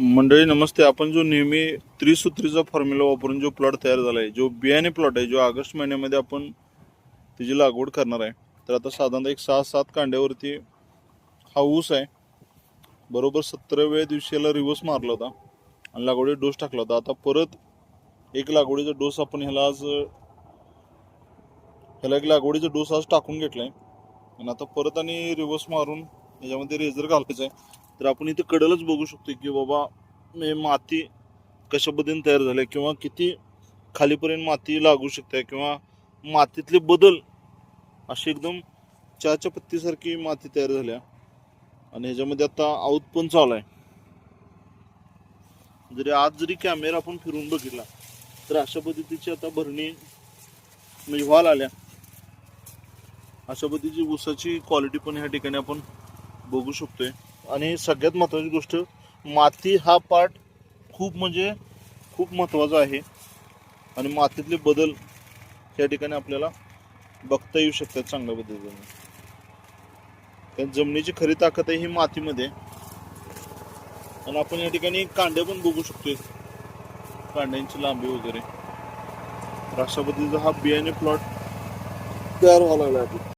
मंडळी नमस्ते. आपण जो नेहमी त्रिसूत्रीचा फॉर्म्युला वापरून जो प्लॉट तयार झाला आहे जो बियाणे प्लॉट आहे जो ऑगस्ट महिन्यामध्ये आपण त्याची लागवड करणार आहे तर आता साधारणतः एक सहा सात कांड्यावरती हा ऊस आहे. बरोबर सतराव्या दिवशी याला रिवर्स मारला होता आणि लागवडीत डोस टाकला होता. आता परत एक लागवडीचा डोस आपण ह्याला आज ह्याला एक लागवडीचा डोस आज टाकून घेतला आहे आणि आता परत आणि रिवर्स मारून याच्यामध्ये रेझर घालायचा आहे तर आपण इथे कडलच बघू शकतो की बाबा हे माती कशा पद्धतीने तयार झाल्या किंवा किती खालीपर्यंत माती लागू शकते किंवा मातीतले बदल अशी एकदम चहाच्या पत्तीसारखी माती तयार झाल्या आणि ह्याच्यामध्ये आता आऊत पण चालू आहे. जरी आज जरी कॅमेरा आपण फिरून बघितला तर अशा पद्धतीची आता भरणी म्हणजे व्हाल आल्या. अशा पद्धतीची ऊसाची क्वालिटी पण ह्या ठिकाणी आपण बघू शकतोय. आणि सगळ्यात महत्त्वाची गोष्ट माती हा पार्ट खूप म्हणजे खूप महत्त्वाचा आहे. आणि मातीतले बदल या ठिकाणी आपल्याला बघता येऊ शकतात चांगल्या पद्धतीने. कारण जमिनीची खरी ताकद आहे ही मातीमध्ये. आणि आपण या ठिकाणी कांड्या पण बघू शकतोय. कांड्यांची लांबी वगैरे. राष्ट्रपतीचा अशा पद्धतीचा हा बियाणे प्लॉट तयार व्हायला लागला. आहे